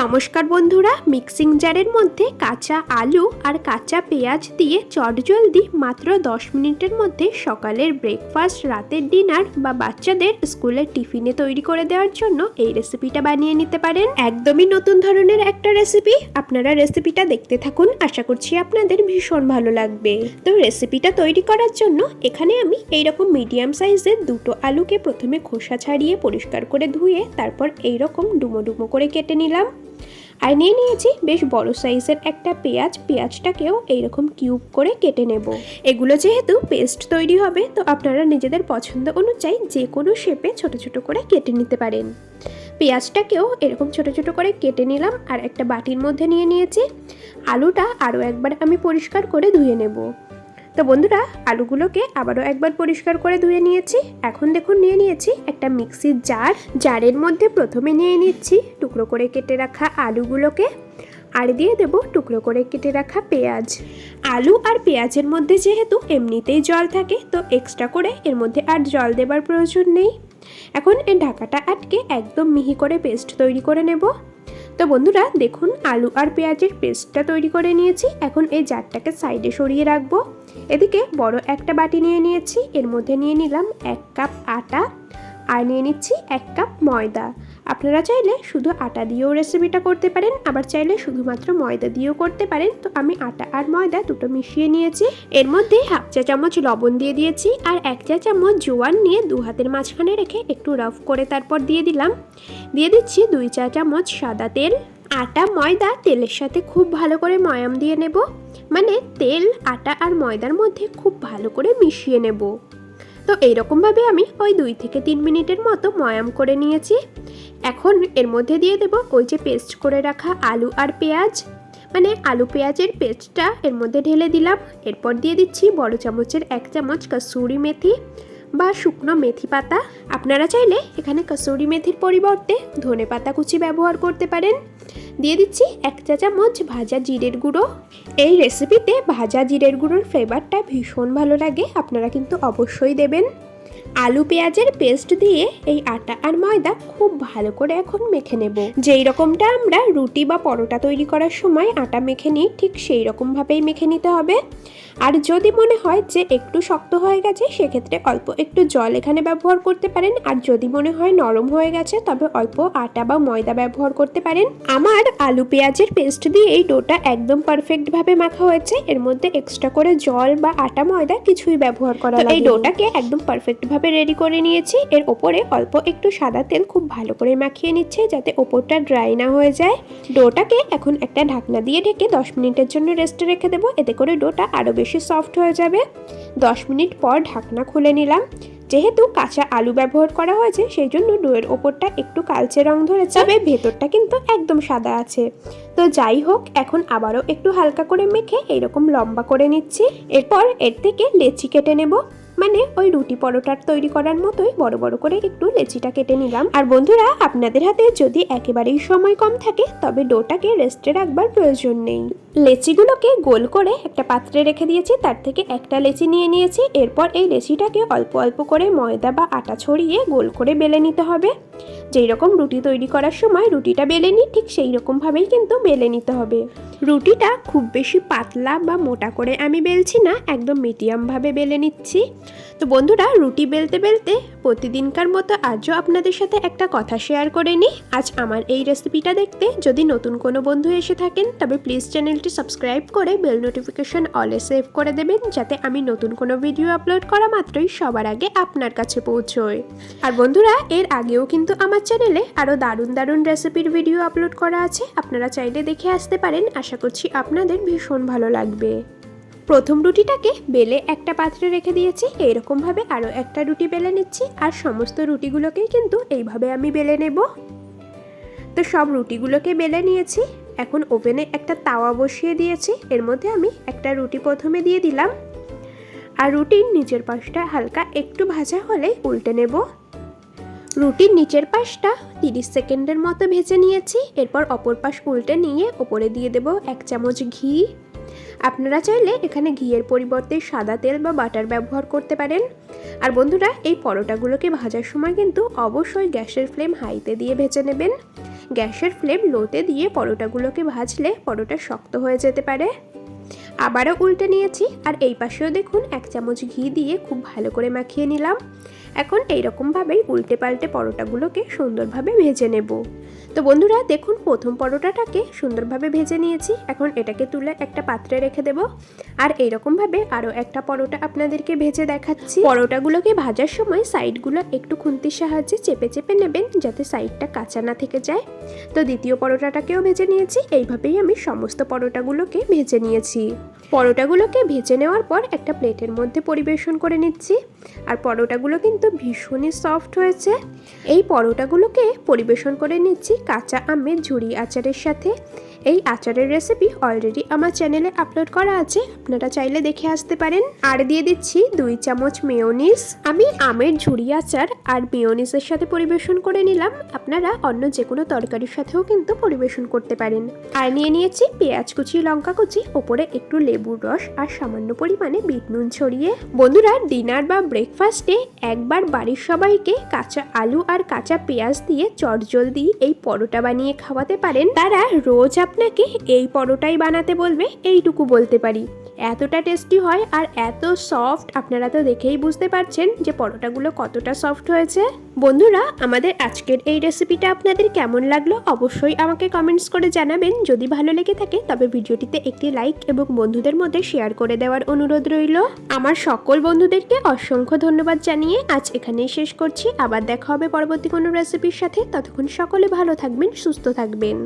নমস্কার বন্ধুরা মিক্সিং জারের মধ্যে কাঁচা আলু আর কাঁচা পেঁয়াজ দিয়ে চটজলদি মাত্র দশ মিনিটের মধ্যে সকালের ব্রেকফাস্ট রাতের ডিনার বা বাচ্চাদের স্কুলের টিফিনে তৈরি করে দেওয়ার জন্য এই রেসিপিটা বানিয়ে নিতে পারেন। একদমই নতুন ধরনের একটা রেসিপি আপনারা রেসিপিটা দেখতে থাকুন। আশা করছি আপনাদের ভীষণ ভালো লাগবে। তো রেসিপিটা তৈরি করার জন্য এখানে আমি এইরকম মিডিয়াম সাইজের দুটো আলুকে প্রথমে খোসা ছাড়িয়ে পরিষ্কার করে ধুয়ে তারপর এইরকম ডুমো ডুমো করে কেটে নিলাম। আর নিয়ে নিয়েছি বেশ বড় সাইজের একটা পেঁয়াজ। পেঁয়াজটাকেও এইরকম কিউব করে কেটে নেব। এগুলো যেহেতু পেস্ট তৈরি হবে, তো আপনারা নিজেদের পছন্দ অনুযায়ী যে কোনো শেপে ছোট ছোট করে কেটে নিতে পারেন। পেঁয়াজটাকেও এরকম ছোট ছোট করে কেটে নিলাম আর একটা বাটির মধ্যে নিয়ে নিয়েছি। আলুটা আরও একবার আমি পরিষ্কার করে ধুয়ে নেব। তো বন্ধুরা, আলুগুলোকে আবারও একবার পরিষ্কার করে ধুয়ে নিয়েছি। এখন দেখুন, নিয়ে নিয়েছি একটা মিক্সির জার। জারের মধ্যে প্রথমে নিয়ে নিচ্ছি টুকরো করে কেটে রাখা আলুগুলোকে আর দিয়ে দেব টুকরো করে কেটে রাখা পেঁয়াজ। আলু আর পেঁয়াজের মধ্যে যেহেতু এমনিতেই জল থাকে, তো এক্সট্রা করে এর মধ্যে আর জল দেবার প্রয়োজন নেই। এখন এই ঢাকাটা আটকে একদম মিহি করে পেস্ট তৈরি করে নেব। তো বন্ধুরা, দেখুন, আলু আর পেঁয়াজের পেস্টটা তৈরি করে নিয়েছি। এখন এই জারটাকে সাইডে সরিয়ে রাখব। এদিকে বড় একটা বাটি নিয়ে নিয়েছি, এর মধ্যে নিয়ে নিলাম এক কাপ আটা আর নিয়ে নিচ্ছি এক কাপ ময়দা। আপনারা চাইলে শুধু আটা দিয়েও রেসিপিটা করতে পারেন, আবার চাইলে শুধুমাত্র ময়দা দিয়েও করতে পারেন। তো আমি আটা আর ময়দা দুটো মিশিয়ে নিয়েছি। এর মধ্যে হাফ চা চামচ লবণ দিয়ে দিয়েছি আর এক চা চামচ জোয়ান নিয়ে দু হাতের মাঝখানে রেখে একটু রাফ করে তারপর দিয়ে দিলাম। দিয়ে দিচ্ছি দুই চা চামচ সাদা তেল। আটা, ময়দা তেলের সাথে খুব ভালো করে ময়াম দিয়ে নেব। মানে তেল, আটা আর ময়দার মধ্যে খুব ভালো করে মিশিয়ে নেব। তো এইরকমভাবে আমি ওই দুই থেকে তিন মিনিটের মতো ময়াম করে নিয়েছি। এখন এর মধ্যে দিয়ে দেব ওই যে পেস্ট করে রাখা আলু আর পেঁয়াজ। মানে আলু পেঁয়াজের পেস্টটা এর মধ্যে ঢেলে দিলাম। এরপর দিয়ে দিচ্ছি বড় চামচের এক চামচ কাসুরি মেথি। বা শুকনো মেথি পাতা। আপনারা চাইলে এখানে কাসুরি মেথির পরিবর্তে ধনে পাতা কুচি ব্যবহার করতে পারেন। দিয়ে দিচ্ছি এক চা চামচ ভাজা জিরের গুঁড়ো। এই রেসিপিতে ভাজা জিরের গুঁড়োর ফ্লেভারটা ভীষণ ভালো লাগে, আপনারা কিন্তু অবশ্যই দেবেন। আলু পেঁয়াজের পেস্ট দিয়ে এই আটা আর ময়দা খুব ভালো করে এখন মেখে নেব। যেই রকমটা আমরা রুটি বা পরোটা তৈরি করার সময় আটা মেখে নিই ঠিক সেই রকমভাবেই মেখে নিতে হবে। আর যদি মনে হয় যে একটু শক্ত হয়ে গেছে সেক্ষেত্রে অল্প একটু জল এখানে ব্যবহার করতে পারেন। আর যদি মনে হয় নরম হয়ে গেছে তবে অল্প আটা বা ময়দা ব্যবহার করতে পারেন। আমার আলু পেঁয়াজের পেস্ট দিয়ে এই ডোটা একদম পারফেক্টভাবে মাখা হয়েছে। এর মধ্যে এক্সট্রা করে জল বা আটা ময়দা কিছুই ব্যবহার করা এই ডোটাকে একদম পারফেক্টভাবে রেডি করে নিয়েছি। এর ওপরে অল্প একটু সাদা তেল খুব ভালো করে মাখিয়ে নিচ্ছে যাতে ওপরটা ড্রাই না হয়ে যায়। ডোটাকে এখন একটা ঢাকনা দিয়ে ঢেকে দশ মিনিটের জন্য রেস্টে রেখে দেবো। এতে করে ডোটা আরও বেশি সফট হয়ে যাবে। দশ মিনিট পর ঢাকনা খুলে নিলাম। যেহেতু কাঁচা আলু ব্যবহার করা হয়েছে, সেই জন্য ডোয়ের ওপরটা একটু কালচে রং ধরেছে। তবে ভেতরটা কিন্তু একদম সাদা আছে। তো যাই হোক, এখন আবারও একটু হালকা করে মেখে এইরকম লম্বা করে নিচ্ছি। এরপর এর থেকে লেচি কেটে নেব। মানে ওই রুটি পরোটার তৈরি করার মতোই বড় বড় করে একটু লেচিটা কেটে নিলাম। আর বন্ধুরা, আপনাদের হাতে যদি একেবারেই সময় কম থাকে, তবে ডোটাকে রেস্টে রাখবার প্রয়োজন নেই। লেচিগুলোকে গোল করে একটা পাত্রে রেখে দিয়েছি, তার থেকে একটা লেচি নিয়ে নিয়েছি। এরপর এই লেচিটাকে অল্প অল্প করে ময়দা বা আটা ছড়িয়ে গোল করে বেলে নিতে হবে। যেই রকম রুটি তৈরি করার সময় রুটিটা বেলে নিই, ঠিক সেই রকমভাবেই কিন্তু বেলে নিতে হবে। রুটিটা খুব বেশি পাতলা বা মোটা করে আমি বেলছি না, একদম মিডিয়ামভাবে বেলে নিচ্ছি। তো বন্ধুরা, রুটি বেলতে বেলতে প্রতিদিনকার মতো আজও আপনাদের সাথে একটা কথা শেয়ার করে নিই। আজ আমার এই রেসিপিটা দেখতে। যদি নতুন কোনো বন্ধু এসে থাকেন, তবে প্লিজ চ্যানেলটি সাবস্ক্রাইব করে বেল নোটিফিকেশন অলে সেভ করে দেবেন, যাতে আমি নতুন কোনো ভিডিও আপলোড করা মাত্রই সবার আগে আপনার কাছে পৌঁছয়। আর বন্ধুরা, এর আগেও কিন্তু আমার চ্যানেলে আরও দারুণ দারুণ রেসিপির ভিডিও আপলোড করা আছে। আপনারা চাইলে দেখে আসতে পারেন। আশা করছি আপনাদের ভীষণ ভালো লাগবে। প্রথম রুটিটাকে বেলে একটা পাত্রে রেখে দিয়েছি, এইরকমভাবে আরও একটা রুটি বেলে নিচ্ছি, আর সমস্ত রুটিগুলোকেই কিন্তু এইভাবে আমি বেলে নেব। তো সব রুটিগুলোকে বেলে নিয়েছি, এখন ওভেনে একটা তাওয়া বসিয়ে দিয়েছি, এর মধ্যে আমি একটা রুটি প্রথমে দিয়ে দিলাম। আর রুটির নিচের পাশটা হালকা একটু ভাজা হলেই উল্টে নেব। রুটির নিচের পাশটা তিরিশ সেকেন্ডের মতো ভেজে নিয়েছি, এরপর অপর পাশ উল্টে নিয়ে ওপরে দিয়ে দেব এক চামচ ঘি। আপনারা চাইলে এখানে ঘিয়ের পরিবর্তে সাদা তেল বা বাটার ব্যবহার করতে পারেন। আর বন্ধুরা, এই পরোটাগুলোকে ভাজার সময় কিন্তু অবশ্যই গ্যাসের ফ্লেম হাইতে দিয়ে ভেজে নেবেন। গ্যাসের ফ্লেম লোতে দিয়ে পরোটাগুলোকে ভাজলে পরোটা শক্ত হয়ে যেতে পারে। আবারও উল্টে নিয়েছি, আর এই পাশেও দেখুন, এক চামচ ঘি দিয়ে খুব ভালো করে মাখিয়ে নিলাম। এখন এইরকমভাবেই উল্টে পাল্টে পরোটাগুলোকে সুন্দরভাবে ভেজে নেব। তো বন্ধুরা, দেখুন প্রথম পরোটাটাকে সুন্দরভাবে ভেজে নিয়েছি। এখন এটাকে তুলে একটা পাত্রে রেখে দেব। আর এইরকমভাবে আরও একটা পরোটা আপনাদেরকে ভেজে দেখাচ্ছি। পরোটাগুলোকে ভাজার সময় সাইডগুলো একটু খুন্তির সাহায্যে চেপে চেপে নেবেন যাতে সাইডটা কাঁচা না থেকে যায়। তো দ্বিতীয় পরোটাটাকেও ভেজে নিয়েছি। এইভাবেই আমি সমস্ত পরোটাগুলোকে ভেজে নিয়েছি। পরোটাগুলোকে ভেজে নেওয়ার পর একটা প্লেটের মধ্যে পরিবেশন করে নিচ্ছি। আর পরোটাগুলো কিন্তু ভীষণই সফট হয়েছে। এই পরোটাগুলোকে পরিবেশন করে নিচ্ছি কাঁচা আমের ঝুড়ি আচারের সাথে। এই আচারের রেসিপি অলরেডি আমার চ্যানেলে আপলোড করা আছে, আপনারা চাইলে দেখে আসতে পারেন। আর দিয়ে দিচ্ছি দুই চামচ মেয়োনিস আমি আমের ঝুড়ি আচার আর মেয়োনিসের সাথে পরিবেশন করে নিলাম। আপনারা অন্য যে কোনো তরকারির সাথেও কিন্তু পরিবেশন করতে পারেন। আর নিয়ে নিয়েছি পেঁয়াজ কুচি, লঙ্কা কুচি, ওপরে একটু লেবুর রস আর সামান্য পরিমাণে বিট নুন ছড়িয়ে। বন্ধুরা ডিনার বা ব্রেকফাস্টে একবার বাড়ির সবাইকে কাঁচা আলু আর কাঁচা পেঁয়াজ দিয়ে চটজলদি এই পরোটা বানিয়ে খাওয়াতে পারেন। তারা রোজ আপনাকে এই পরোটাই বানাতে বলবে, এইটুকু বলতে পারি। এতটা টেস্টি হয় আর এত সফট, আপনারা তো দেখেই বুঝতে পারছেন যে পরোটাগুলো কতটা সফট হয়েছে। বন্ধুরা, আমাদের আজকের এই রেসিপিটা আপনাদের কেমন লাগল অবশ্যই আমাকে কমেন্টস করে জানাবেন। যদি ভালো লেগে থাকে, তবে ভিডিওটিতে একটি লাইক এবং বন্ধুদের মধ্যে শেয়ার করে দেওয়ার অনুরোধ রইল। আমার সকল বন্ধুদেরকে অসংখ্য ধন্যবাদ জানিয়ে আজ এখানেই শেষ করছি। আবার দেখা হবে পরবর্তী কোনো রেসিপির সাথে। ততক্ষণ সকলে ভালো থাকবেন, সুস্থ থাকবেন।